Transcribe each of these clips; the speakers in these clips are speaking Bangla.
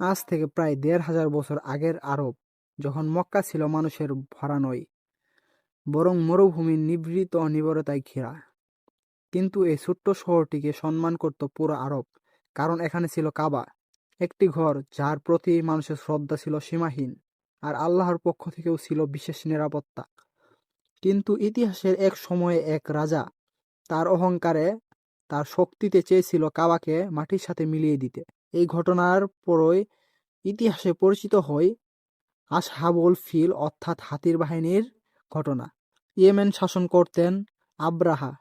আজ থেকে প্রায় দেড় হাজার বছর আগের আরব, যখন মক্কা ছিল মানুষের ভরা নয় বরং মরুভূমির নিভৃত নিবরতায় ঘেরা। কিন্তু এই ছোট্ট শহরটিকে সম্মান করত পুরো আরব, কারণ এখানে ছিল কাবা, একটি ঘর যার প্রতি মানুষের শ্রদ্ধা ছিল সীমাহীন, আর আল্লাহর পক্ষ থেকেও ছিল বিশেষ নিরাপত্তা। কিন্তু ইতিহাসের এক সময়ে এক রাজা তার অহংকারে, তার শক্তিতে চেয়েছিল কাবাকে মাটির সাথে মিলিয়ে দিতে। এই ঘটনার পরই ইতিহাসে পরিচিত হয় আসহাবুল ফিল অর্থাৎ হাতির বাহিনীর ঘটনা। ইয়েমেন শাসন করতেন আব্রাহা।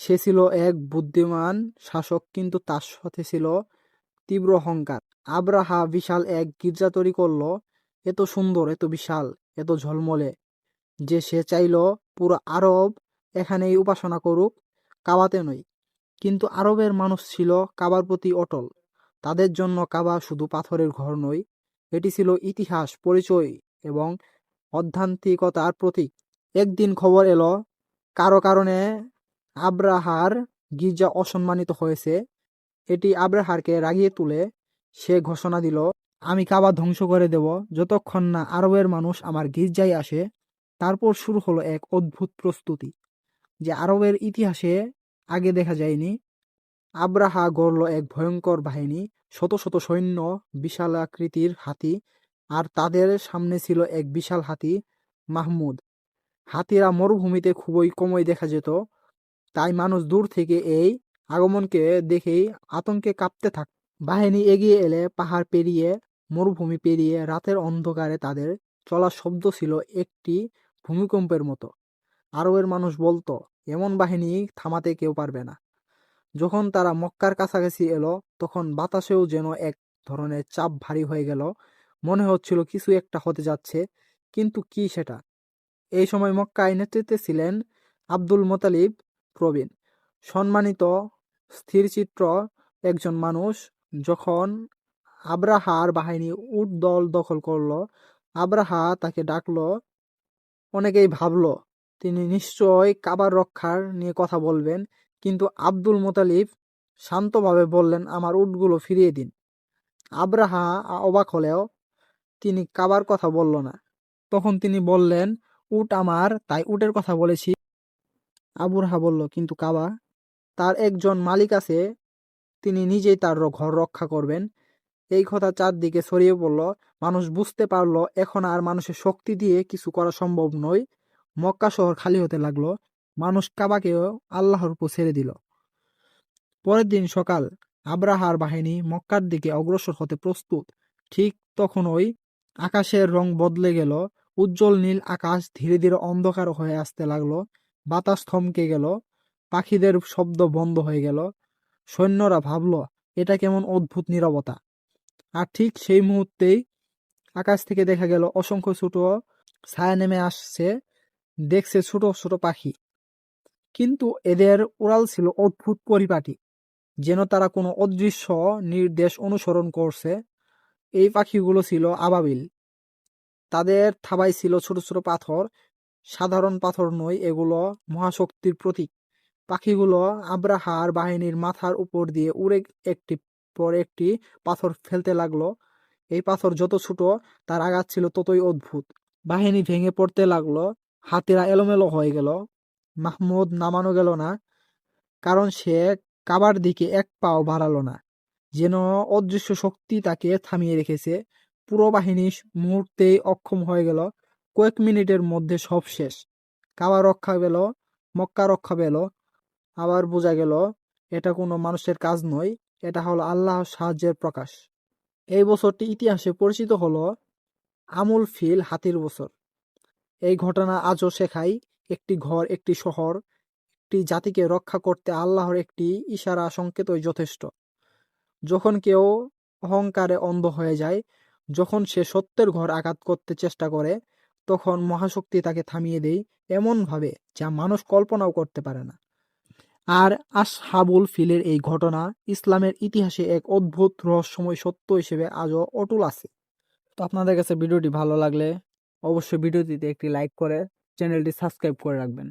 সে ছিল এক বুদ্ধিমান শাসক, কিন্তু তার সাথে ছিল তীব্র অহংকার। আব্রাহা বিশাল এক গির্জা তৈরি করল। এত সুন্দর, এত বিশাল, এত ঝলমলে যে সে চাইল পুরো আরব এখানেই উপাসনা করুক, কাবাতে নয়। কিন্তু আরবের মানুষ ছিল কাবার প্রতি অটল। তাদের জন্য কাবা শুধু পাথরের ঘর নয়, এটি ছিল ইতিহাস, পরিচয় এবং অধ্যান্তিকতার প্রতীক। একদিন খবর এলো, কারও কারণে আব্রাহার গির্জা অসম্মানিত হয়েছে। এটি আব্রাহারকে রাগিয়ে তুলে সে ঘোষণা দিল, আমি কাবা ধ্বংস করে দেব, যতক্ষণ না আরবের মানুষ আমার গির্জায় আসে। তারপর শুরু হলো এক অদ্ভুত প্রস্তুতি, যে আরবের ইতিহাসে আগে দেখা যায়নি। আব্রাহা গড়ল এক ভয়ঙ্কর বাহিনী, শত শত সৈন্য, বিশাল আকৃতির হাতি, আর তাদের সামনে ছিল এক বিশাল হাতি, মাহমুদ। হাতিরা মরুভূমিতে খুবই কমই দেখা যেত, তাই মানুষ দূর থেকে এই আগমনকে দেখেই আতঙ্কে কাঁপতে থাক বাহিনী এগিয়ে এলে পাহাড় পেরিয়ে, মরুভূমি পেরিয়ে রাতের অন্ধকারে তাদের চলার শব্দ ছিল একটি ভূমিকম্পের মতো। আরবের মানুষ বলতো, এমন বাহিনী থামাতে কেউ পারবে না। যখন তারা মক্কার কাছাকাছি এলো, তখন বাতাসেও যেন এক ধরনের চাপ ভারী হয়ে গেল। মনে হচ্ছিল কিছু একটা হতে যাচ্ছে, কিন্তু কি সেটা? এই সময় মক্কায় নেতৃত্বে ছিলেন আব্দুল মোতালিব প্রবীণ। সম্মানিত স্থিরচিত্র একজন মানুষ যখন আব্রাহার বাহিনী উট দল দখল করল, আব্রাহা তাকে ডাকল, অনেকেই ভাবল, তিনি নিশ্চয় কাবার রক্ষার নিয়ে কথা বলবেন কিন্তু আব্দুল মোতালিব শান্তভাবে বললেন, আমার উটগুলো ফিরিয়ে দিন। আব্রাহা অবাক হলেও তিনি কাবার কথা বলল না। তখন তিনি বললেন, উট আমার, তাই উটের কথা বলেছি। আবুরহা বলল, কিন্তু কাবা, তার একজন মালিক আছে, তিনি নিজেই তার ঘর রক্ষা করবেন। এই কথা চারদিকে ছড়িয়ে পড়ল। মানুষ বুঝতে পারল, এখন আর মানুষের শক্তি দিয়ে কিছু করা সম্ভব নয়। মক্কা শহর খালি হতে লাগল। মানুষ কাবাকেও আল্লাহর উপর ছেড়ে দিল। পরের দিন সকাল আব্রাহার বাহিনী মক্কার দিকে অগ্রসর হতে প্রস্তুত। ঠিক তখনই আকাশের রং বদলে গেল, উজ্জ্বল নীল আকাশ ধীরে ধীরে অন্ধকার হয়ে আসতে লাগল, বাতাস থমকে গেল, পাখিদের শব্দ বন্ধ হয়ে গেল। সৈন্যরা ভাবল, এটা কেমন অদ্ভুত নীরবতা। আর ঠিক সেই মুহূর্তেই আকাশ থেকে দেখা গেল, অসংখ্য ছোট ছায়া নেমে আসছে, দেখছে ছোট ছোট পাখি। কিন্তু এদের উড়াল ছিল অদ্ভুত পরিপাটি। যেন তারা কোনো অদৃশ্য নির্দেশ অনুসরণ করছে, এই পাখিগুলো ছিল আবাবিল। তাদের থাবাই ছিল ছোট ছোট পাথর, সাধারণ পাথর নয়, এগুলো মহাশক্তির প্রতীক। পাখিগুলো আব্রাহার বাহিনীর মাথার উপর দিয়ে উড়ে একটি পর একটি পাথর ফেলতে লাগল। এই পাথর যত ছোট তার আঘাত ছিল ততই অদ্ভুত। বাহিনী ভেঙে পড়তে লাগল, হাতিরা এলোমেলো হয়ে গেল। মাহমুদ নামানো গেল না, কারণ সে কাবার দিকে এক পাও বাড়ালো না। যেন অদৃশ্য শক্তি তাকে থামিয়ে রেখেছে। পুরো বাহিনী মুহূর্তেই অক্ষম হয়ে গেল। কয়েক মিনিটের মধ্যে সব শেষ। কাবা রক্ষা পেল, মক্কা রক্ষা পেল। আবার বোঝা গেল, এটা কোনো মানুষের কাজ নয়, এটা হলো আল্লাহর সাহায্যের প্রকাশ। এই বছরটি ইতিহাসে পরিচিত হলো আমুল ফিল হাতির বছর। এই ঘটনা আজও শেখায় একটি ঘর, একটি শহর, একটি জাতিকে রক্ষা করতে আল্লাহর একটি ইশারা, সংকেতই যথেষ্ট। যখন কেউ অহংকারে অন্ধ হয়ে যায়, যখন সে সত্যের ঘর আঘাত করতে চেষ্টা করে, তখন মহাশক্তি তাকে থামিয়ে দেয় এমনভাবে যা মানুষ কল্পনাও করতে পারে না। আর আসহাবুল ফিলের এই ঘটনা ইসলামের ইতিহাসে এক অদ্ভুত রহস্যময় সত্য হিসেবে আজও অটুল আছে। তো আপনাদের কাছে ভিডিওটি ভালো লাগলে অবশ্যই ভিডিওটিতে একটি লাইক করে চ্যানেলটি সাবস্ক্রাইব করে রাখবেন।